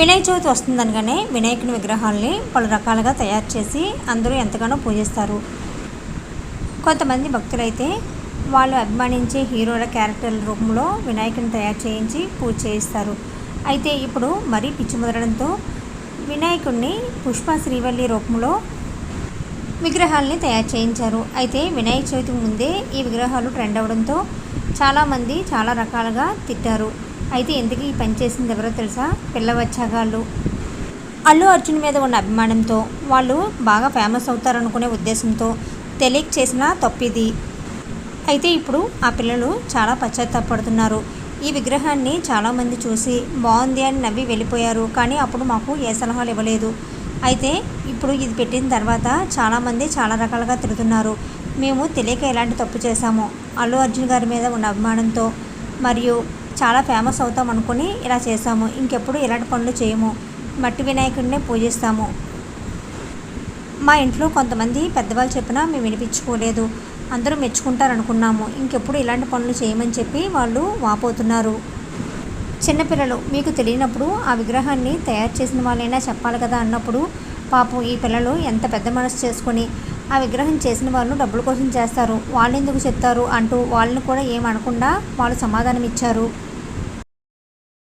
వినాయక చవితి వస్తుందనగానే వినాయకుని విగ్రహాల్ని పలు రకాలుగా తయారు చేసి అందరూ ఎంతగానో పూజిస్తారు. కొంతమంది భక్తులైతే వాళ్ళు అభిమానించే హీరోల క్యారెక్టర్ల రూపంలో వినాయకుని తయారు చేయించి పూజ చేయిస్తారు. అయితే ఇప్పుడు మరీ పిచ్చి ముదరడంతో వినాయకుడిని పుష్ప శ్రీవల్లి రూపంలో విగ్రహాలని తయారు చేయించారు. అయితే వినాయక చవితి ముందే ఈ విగ్రహాలు ట్రెండ్ అవడంతో చాలామంది చాలా రకాలుగా తిట్టారు. అయితే ఎందుకు ఈ పని చేసింది ఎవరో తెలుసా? పిల్ల వచ్చాగాళ్ళు అల్లు అర్జున్ మీద ఉన్న అభిమానంతో వాళ్ళు బాగా ఫేమస్ అవుతారనుకునే ఉద్దేశంతో తెలియక చేసిన తప్పిది. అయితే ఇప్పుడు ఆ పిల్లలు చాలా పశ్చాత్తాపడుతున్నారు. ఈ విగ్రహాన్ని చాలామంది చూసి బాగుంది అని నవ్వి వెళ్ళిపోయారు. కానీ అప్పుడు మాకు ఏ సలహాలు ఇవ్వలేదు. అయితే ఇప్పుడు ఇది పెట్టిన తర్వాత చాలామంది చాలా రకాలుగా తిరుగుతున్నారు మేము తెలియక ఎలాంటి తప్పు చేశామో. అల్లు అర్జున్ గారి మీద ఉన్న అభిమానంతో మరియు చాలా ఫేమస్ అవుతాం అనుకుని ఇలా చేశాము. ఇంకెప్పుడు ఇలాంటి పనులు చేయము. మట్టి వినాయకుడినే పూజిస్తాము. మా ఇంట్లో కొంతమంది పెద్దవాళ్ళు చెప్పినా మేము వినిపించుకోలేదు. అందరూ మెచ్చుకుంటారనుకున్నాము. ఇంకెప్పుడు ఇలాంటి పనులు చేయమని చెప్పి వాళ్ళు వాపోతున్నారు. చిన్నపిల్లలు మీకు తెలియనప్పుడు ఆ విగ్రహాన్ని తయారు చేసిన వాళ్ళైనా చెప్పాలి కదా అన్నప్పుడు పాపం ఈ పిల్లలు ఎంత పెద్ద మనసు చేసుకొని ఆ విగ్రహం చేసిన వాళ్ళు డబ్బుల కోసం చేస్తారు. వాళ్ళు ఎందుకు చెప్తారు? అంటూ వాళ్ళని కూడా ఏమనకుండా వాళ్ళు సమాధానం ఇచ్చారు